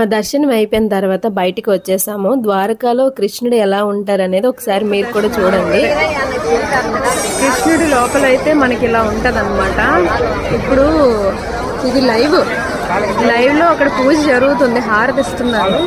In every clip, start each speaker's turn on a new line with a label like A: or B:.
A: మా దర్శనం అయిపోయిన తర్వాత బయటికి వచ్చేసాము. ద్వారకాలో కృష్ణుడు ఎలా ఉంటారు అనేది ఒకసారి మీరు కూడా చూడండి. కృష్ణుడి లోపల అయితే మనకి ఇలా ఉంటదన్నమాట. ఇప్పుడు ఇది లైవ్. లైవ్లో అక్కడ పూజ జరుగుతుంది. హారతి ఇస్తున్నారు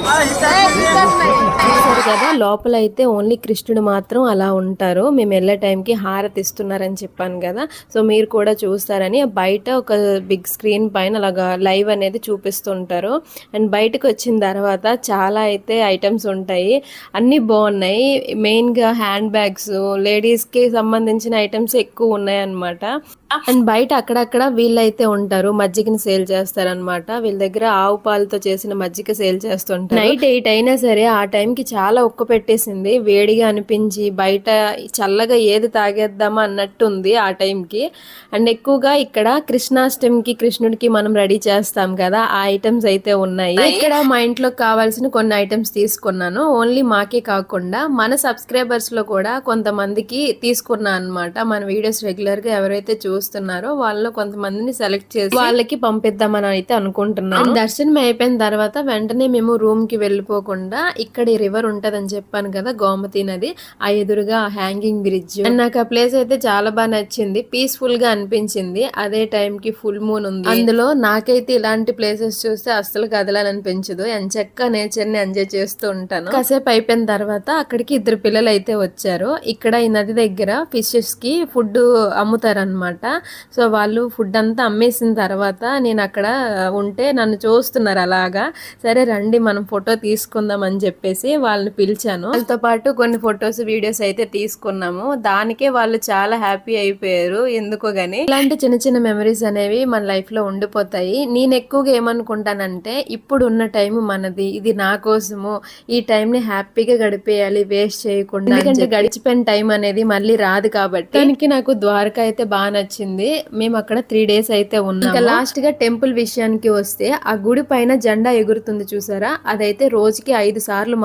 A: కదా లోపల అయితే ఓన్లీ కృష్ణుడు మాత్రం అలా ఉంటారు. మేము వెళ్ళే టైంకి హారతి ఇస్తున్నారని చెప్పాను కదా. సో మీరు కూడా చూస్తారని బయట ఒక బిగ్ స్క్రీన్ పైన అలాగా లైవ్ అనేది చూపిస్తుంటారు. అండ్ బయటకు వచ్చిన తర్వాత చాలా అయితే ఐటమ్స్ ఉంటాయి. అన్నీ బాగున్నాయి. మెయిన్గా హ్యాండ్ బ్యాగ్స్ లేడీస్కి సంబంధించిన ఐటమ్స్ ఎక్కువ ఉన్నాయన్నమాట. అండ్ బయట అక్కడక్కడ వీళ్ళైతే ఉంటారు. మజ్జిగని సేల్ చేస్తారనమాట వీళ్ళ దగ్గర ఆవు పాలతో చేసిన మజ్జిగ సేల్ చేస్తుంటారు. నైట్ ఎయిట్ అయినా సరే ఆ టైంకి చాలా ఉక్క పెట్టేసింది. వేడిగా అనిపించి బయట చల్లగా ఏది తాగేద్దామా అన్నట్టు ఉంది ఆ టైంకి. అండ్ ఎక్కువగా ఇక్కడ కృష్ణాష్టమికి కృష్ణుడికి మనం రెడీ చేస్తాం కదా ఆ ఐటమ్స్ అయితే ఉన్నాయి. ఇక్కడ మా ఇంట్లో కావాల్సిన కొన్ని ఐటమ్స్ తీసుకున్నాను. ఓన్లీ మాకే కాకుండా మన సబ్స్క్రైబర్స్లో కూడా కొంతమందికి తీసుకున్నాను అనమాట మన వీడియోస్ రెగ్యులర్గా ఎవరైతే చూస్తున్నారో వాళ్ళలో కొంతమందిని సెలెక్ట్ చేసి వాళ్ళకి పంపిద్దామని అయితే అనుకుంటున్నాను. దర్శనం అయిపోయిన తర్వాత వెంటనే మేము రూమ్కి వెళ్ళిపోకుండా ఇక్కడ రివర్ ఉంటుందని చెప్పాను కదా గోమతి నది ఆ ఎదురుగా హ్యాంగింగ్ బ్రిడ్జ్ అండ్ నాకు ఆ ప్లేస్ అయితే చాలా బాగా నచ్చింది పీస్ఫుల్గా అనిపించింది. అదే టైం కి ఫుల్ మూన్ ఉంది. అందులో నాకైతే ఇలాంటి ప్లేసెస్ చూస్తే అస్సలు కదలాలనిపించదు. ఎంచక్క నేచర్ని ఎంజాయ్ చేస్తూ ఉంటాను. కాసేపు అయిపోయిన తర్వాత అక్కడికి ఇద్దరు పిల్లలు అయితే వచ్చారు. ఇక్కడ ఈ నది దగ్గర ఫిషెస్కి ఫుడ్ అమ్ముతారనమాట సో వాళ్ళు ఫుడ్ అంతా అమ్మేసిన తర్వాత నేను అక్కడ ఉంటే నన్ను చూస్తున్నారు అలాగా. సరే రండి మనం ఫోటో తీసుకుందాం అని చెప్పేసి వాళ్ళని పిలిచాను. వాళ్ళతో పాటు కొన్ని ఫొటోస్ వీడియోస్ అయితే తీసుకున్నాము. దానికే వాళ్ళు చాలా హ్యాపీ అయిపోయారు. ఎందుకో గాని ఇలాంటి చిన్న చిన్న మెమరీస్ అనేవి మన లైఫ్లో ఉండిపోతాయి. నేను ఎక్కువగా ఏమనుకుంటానంటే ఇప్పుడు ఉన్న టైం మనది. ఇది నా కోసము. ఈ టైం ని హ్యాపీగా గడిపేయాలి. వేస్ట్ చేయకుండా ఎందుకంటే గడిచిపోయిన టైం అనేది మళ్ళీ రాదు కాబట్టి దానికి నాకు ద్వారకా అయితే బాగా నచ్చింది. మేము అక్కడ త్రీ డేస్ అయితే ఉన్నాం ఇంకా లాస్ట్గా టెంపుల్ విషయానికి వస్తే ఆ గుడి పైన జెండా ఎగురుతుంది చూసారా? అదైతే రోజుకి ఐదు సార్లు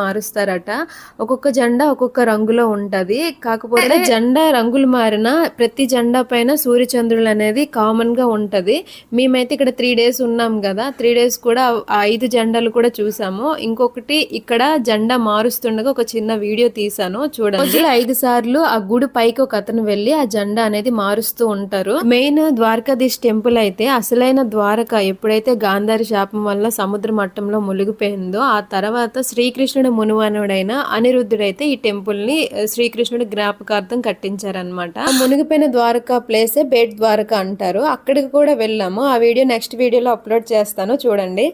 A: మారుస్తారట ఒక్కొక్క జెండా ఒక్కొక్క రంగులో ఉంటది. కాకపోతే జెండా రంగులు మారిన ప్రతి జెండా పైన సూర్యచంద్రులు అనేది కామన్గా ఉంటది. మేమైతే ఇక్కడ త్రీ డేస్ ఉన్నాం కదా. త్రీ డేస్ కూడా ఆ ఐదు జెండాలు కూడా చూసాము. ఇంకొకటి ఇక్కడ జెండా మారుస్తుండగా ఒక చిన్న వీడియో తీసాను చూడండి. ఐదు సార్లు ఆ గుడి పైకి ఒక అతను వెళ్ళి ఆ జెండా అనేది మారుస్తూ ఉంటారు. మెయిన్ ద్వారకాధీష్ టెంపుల్ అయితే అసలైన ద్వారక ఎప్పుడైతే గాంధారి శాపం వల్ల సముద్ర మట్టంలో మునిగిపోయిందో ఆ తర్వాత శ్రీకృష్ణుడు కుమారుడైన అనిరుద్ధుడైతే ఈ టెంపుల్ని శ్రీకృష్ణుడు శ్రీకృష్ణుడి జ్ఞాపకార్థం కట్టించారనమాట మునిగిపోయిన ద్వారకా ప్లేసే బేట్ ద్వారక అంటారు. అక్కడికి కూడా వెళ్ళాము. ఆ వీడియో నెక్స్ట్ వీడియోలో అప్లోడ్ చేస్తాను. చూడండి.